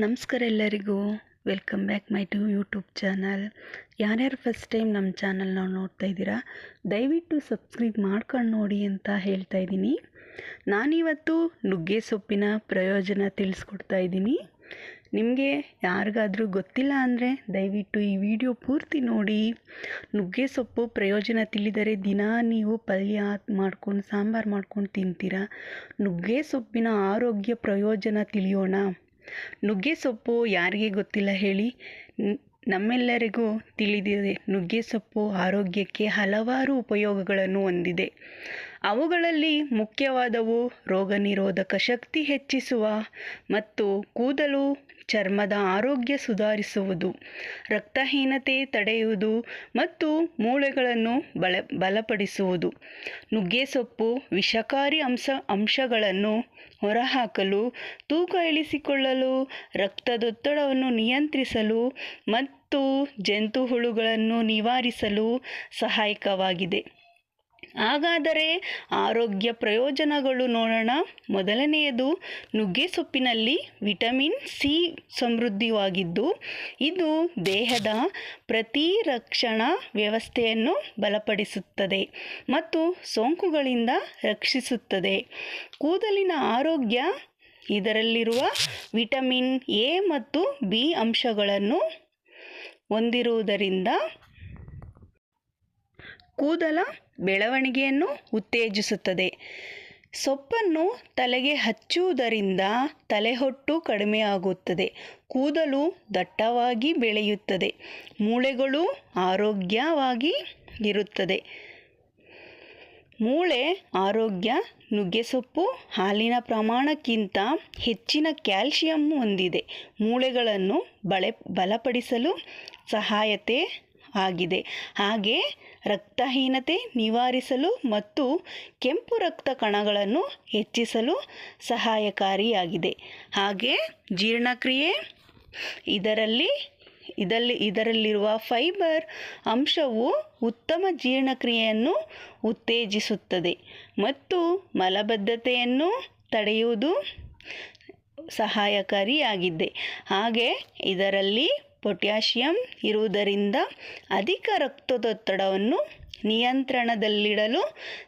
ನಮಸ್ಕಾರ ಎಲ್ಲರಿಗೂ. Welcome back my to YouTube channel ಯಾರ್ಯಾರು ಫಸ್ಟ್ ಟೈಮ್ ನಮ್ಮ ಚಾನಲ್ ನಾವು ನೋಡ್ತಾ ಇದ್ದೀರಾ, ದಯವಿಟ್ಟು ಸಬ್ಸ್ಕ್ರೈಬ್ ಮಾಡ್ಕೊಂಡು ನೋಡಿ ಅಂತ ಹೇಳ್ತಾ ಇದ್ದೀನಿ. ನಾನಿವತ್ತು ನುಗ್ಗೆ ಸೊಪ್ಪಿನ ಪ್ರಯೋಜನ ತಿಳಿಸ್ಕೊಡ್ತಾ ಇದ್ದೀನಿ. ನಿಮಗೆ ಯಾರಿಗಾದರೂ ಗೊತ್ತಿಲ್ಲ ಅಂದರೆ ದಯವಿಟ್ಟು ಈ ವಿಡಿಯೋ ಪೂರ್ತಿ ನೋಡಿ. ನುಗ್ಗೆ ಸೊಪ್ಪು ಪ್ರಯೋಜನ ತಿಳಿದರೆ ದಿನ ನೀವು ಪಲ್ಯ ಮಾಡ್ಕೊಂಡು ಸಾಂಬಾರು ಮಾಡ್ಕೊಂಡು ತಿಂತೀರಾ. ನುಗ್ಗೆ ಸೊಪ್ಪಿನ ಆರೋಗ್ಯ ಪ್ರಯೋಜನ ತಿಳಿಯೋಣ. ನುಗ್ಗೆ ಸೊಪ್ಪು ಯಾರಿಗೆ ಗೊತ್ತಿಲ್ಲ ಹೇಳಿ. ನಮ್ಮೆಲ್ಲರಿಗೂ ತಿಳಿದಿದೆ. ನುಗ್ಗೆ ಸೊಪ್ಪು ಆರೋಗ್ಯಕ್ಕೆ ಹಲವಾರು ಉಪಯೋಗಗಳನ್ನು ಹೊಂದಿದೆ. ಅವುಗಳಲ್ಲಿ ಮುಖ್ಯವಾದವು ರೋಗ ನಿರೋಧಕ ಶಕ್ತಿ ಹೆಚ್ಚಿಸುವ ಮತ್ತು ಕೂದಲು ಚರ್ಮದ ಆರೋಗ್ಯ ಸುಧಾರಿಸುವುದು, ರಕ್ತಹೀನತೆ ತಡೆಯುವುದು ಮತ್ತು ಮೂಳೆಗಳನ್ನು ಬಲ ಬಲಪಡಿಸುವುದು. ನುಗ್ಗೆಸೊಪ್ಪು ವಿಷಕಾರಿ ಅಂಶ, ಅಂಶಗಳನ್ನು ಹೊರಹಾಕಲು, ತೂಕ ಇಳಿಸಿಕೊಳ್ಳಲು, ರಕ್ತದೊತ್ತಡವನ್ನು ನಿಯಂತ್ರಿಸಲು ಮತ್ತು ಜಂತು ಹುಳುಗಳನ್ನು ನಿವಾರಿಸಲು ಸಹಾಯಕವಾಗಿದೆ. ಹಾಗಾದರೆ ಆರೋಗ್ಯ ಪ್ರಯೋಜನಗಳು ನೋಡೋಣ. ಮೊದಲನೆಯದು, ನುಗ್ಗೆ ಸೊಪ್ಪಿನಲ್ಲಿ ವಿಟಮಿನ್ ಸಿ ಸಮೃದ್ಧವಾಗಿದ್ದು ಇದು ದೇಹದ ಪ್ರತಿರಕ್ಷಣಾ ವ್ಯವಸ್ಥೆಯನ್ನು ಬಲಪಡಿಸುತ್ತದೆ ಮತ್ತು ಸೋಂಕುಗಳಿಂದ ರಕ್ಷಿಸುತ್ತದೆ. ಕೂದಲಿನ ಆರೋಗ್ಯ, ಇದರಲ್ಲಿರುವ ವಿಟಮಿನ್ ಎ ಮತ್ತು ಬಿ ಅಂಶಗಳನ್ನು ಹೊಂದಿರುವುದರಿಂದ ಕೂದಲ ಬೆಳವಣಿಗೆಯನ್ನು ಉತ್ತೇಜಿಸುತ್ತದೆ. ಸೊಪ್ಪನ್ನು ತಲೆಗೆ ಹಚ್ಚುವುದರಿಂದ ತಲೆಹೊಟ್ಟು ಕಡಿಮೆಯಾಗುತ್ತದೆ. ಕೂದಲು ದಟ್ಟವಾಗಿ ಬೆಳೆಯುತ್ತದೆ. ಮೂಳೆಗಳು ಆರೋಗ್ಯವಾಗಿ ಇರುತ್ತದೆ. ಮೂಳೆ ಆರೋಗ್ಯ, ನುಗ್ಗೆಸೊಪ್ಪು ಹಾಲಿನ ಪ್ರಮಾಣಕ್ಕಿಂತ ಹೆಚ್ಚಿನ ಕ್ಯಾಲ್ಶಿಯಂ ಹೊಂದಿದೆ. ಮೂಳೆಗಳನ್ನು ಬಳೆ, ಬಲಪಡಿಸಲು ಸಹಾಯತೆ ಆಗಿದೆ. ಹಾಗೆ ರಕ್ತಹೀನತೆ ನಿವಾರಿಸಲು ಮತ್ತು ಕೆಂಪು ರಕ್ತ ಕಣಗಳನ್ನು ಹೆಚ್ಚಿಸಲು ಸಹಾಯಕಾರಿಯಾಗಿದೆ. ಹಾಗೆ ಜೀರ್ಣಕ್ರಿಯೆ ಇದರಲ್ಲಿ, ಇದಲ್ಲಿ, ಇದರಲ್ಲಿರುವ ಫೈಬರ್ ಅಂಶವು ಉತ್ತಮ ಜೀರ್ಣಕ್ರಿಯೆಯನ್ನು ಉತ್ತೇಜಿಸುತ್ತದೆ ಮತ್ತು ಮಲಬದ್ಧತೆಯನ್ನು ತಡೆಯುವುದು ಸಹಾಯಕಾರಿಯಾಗಿದೆ. ಹಾಗೆ ಇದರಲ್ಲಿ ಪೊಟ್ಯಾಷಿಯಂ ಇರುವುದರಿಂದ ಅಧಿಕ ರಕ್ತದೊತ್ತಡವನ್ನು ನಿಯಂತ್ರಣದಲ್ಲಿಡಲು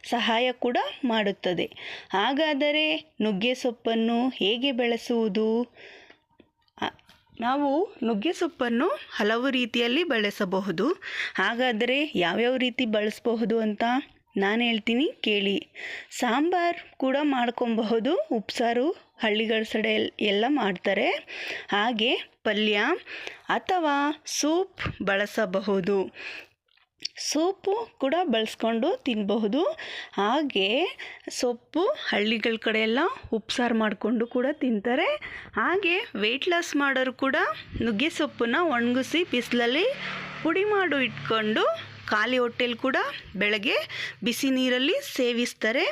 ಸಹಾಯ ಕೂಡ ಮಾಡುತ್ತದೆ. ಹಾಗಾದರೆ ನುಗ್ಗೆ ಸೊಪ್ಪನ್ನು ಹೇಗೆ ಬೆಳೆಸುವುದು? ನಾವು ನುಗ್ಗೆ ಸೊಪ್ಪನ್ನು ಹಲವು ರೀತಿಯಲ್ಲಿ ಬೆಳೆಸಬಹುದು. ಹಾಗಾದರೆ ಯಾವ್ಯಾವ ರೀತಿ ಬಳಸಬಹುದು ಅಂತ? ನಾನು ಹೇಳ್ತೀನಿ ಕೇಳಿ. ಸಾಂಬಾರು ಕೂಡ ಮಾಡ್ಕೊಬಹುದು, ಉಪ್ಸಾರು, ಹಳ್ಳಿಗಳ ಸಡೆ ಎಲ್ಲ ಮಾಡ್ತಾರೆ. ಹಾಗೆ ಪಲ್ಯ ಅಥವಾ ಸೂಪ್ ಬಳಸಬಹುದು. ಸೊಪ್ಪು ಕೂಡ ಬಳಸ್ಕೊಂಡು ತಿನ್ನಬಹುದು ಹಾಗೆ ಸೊಪ್ಪು ಹಳ್ಳಿಗಳ ಕಡೆ ಎಲ್ಲ ಉಪ್ಸಾರು ಮಾಡಿಕೊಂಡು ಕೂಡ ತಿಂತಾರೆ. ಹಾಗೆ ವೆಯ್ಟ್ ಲಾಸ್ ಮಾಡೋರು ಕೂಡ ನುಗ್ಗೆ ಸೊಪ್ಪನ್ನ ಒಣಗಿಸಿ ಬಿಸಿಲಲ್ಲಿ ಪುಡಿ ಮಾಡು ಇಟ್ಕೊಂಡು ಖಾಲಿ ಹೊಟ್ಟೆಲಿ ಕೂಡ ಬೆಳಗ್ಗೆ ಬಿಸಿ ನೀರಲ್ಲಿ ಸೇವಿಸ್ತಾರೆ.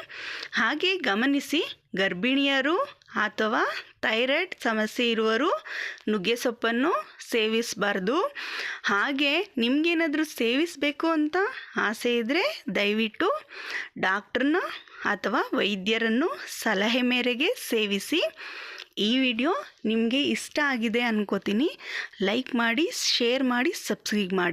ಹಾಗೆ ಗಮನಿಸಿ, ಗರ್ಭಿಣಿಯರು ಅಥವಾ ಥೈರಾಯ್ಡ್ ಸಮಸ್ಯೆ ಇರುವರು ನುಗ್ಗೆ ಸೊಪ್ಪನ್ನು ಸೇವಿಸಬಾರ್ದು. ಹಾಗೆ ನಿಮಗೇನಾದರೂ ಸೇವಿಸಬೇಕು ಅಂತ ಆಸೆ ಇದ್ದರೆ ದಯವಿಟ್ಟು ಡಾಕ್ಟ್ರನ್ನ ಅಥವಾ ವೈದ್ಯರನ್ನು ಸಲಹೆ ಮೇರೆಗೆ ಸೇವಿಸಿ. ಈ ವಿಡಿಯೋ ನಿಮಗೆ ಇಷ್ಟ ಆಗಿದೆ ಅನ್ಕೋತೀನಿ. ಲೈಕ್ ಮಾಡಿ, ಶೇರ್ ಮಾಡಿ, ಸಬ್ಸ್ಕ್ರೈಬ್ ಮಾಡಿ.